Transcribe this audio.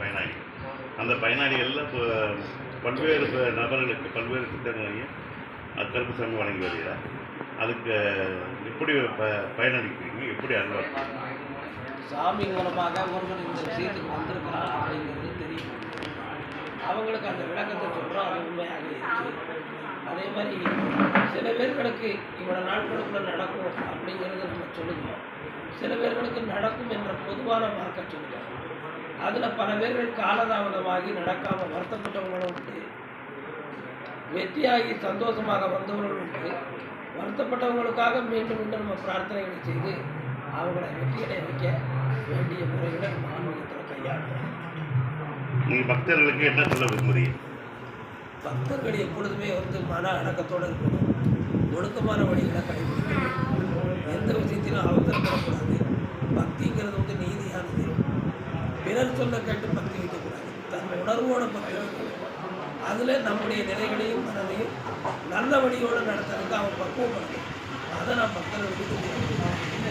பயனாளிகள். அந்த பயனாளிகளில் இப்போ பல்வேறு நபர்களுக்கு பல்வேறு திட்டங்களையும் கருப்பு கருப்புசாமி வழங்கி வருகிறார் அதுக்கு எப்படி ப பயனளிக்கிறீங்க? எப்படி அனுபவம் சாமி மூலமாக ஒருவர் இந்த விஷயத்துக்கு வந்திருக்கிறான் அப்படிங்கிறது தெரியும். அவங்களுக்கு அந்த விளக்கத்தை சொல்கிறோம் அது உண்மையாக இருக்கு. அதே மாதிரி சில பேர்களுக்கு இவ்வளோ நாட்களுக்குள்ள நடக்கும் அப்படிங்கிறத நம்ம சொல்லுங்க. சில பேர்களுக்கு நடக்கும் என்ற பொதுவான மார்க்க சொல்லுவோம் அதில் பல பேர்கள் காலதாமதமாகி நடக்காமல் வருத்தப்பட்டவங்களும் உண்டு. வெற்றியாகி சந்தோஷமாக வந்தவர்களும் உண்டு. வருத்தப்பட்டவங்களுக்காக மீண்டும் மீண்டும் நம்ம பிரார்த்தனைகளை செய்து அவங்கள வெற்றியடைய வைக்க வேண்டிய முறைகளை நம்ம ஆன்மீகத்தில் கையாளுறோம் நீங்கள் பக்தர்களுக்கு என்ன சொல்ல விரும்புகிறீங்க பக்தர்கள் எப்பொழுதுமே வந்து மன அடக்கத்தோடு இருக்கணும். ஒழுக்கமான வழிகளை கடைபிடிக்கணும். பிறர் சொல்ல கேட்டு பக்தி வைக்கக்கூடாது. தன் உணர்வோட பக்தி அதில் நம்முடைய நிலைகளையும் மனதையும் நல்ல வழியோடு நடத்துறதுக்கு அவன் பக்குவப்படணும் அதை நான் பக்தர்களுக்கு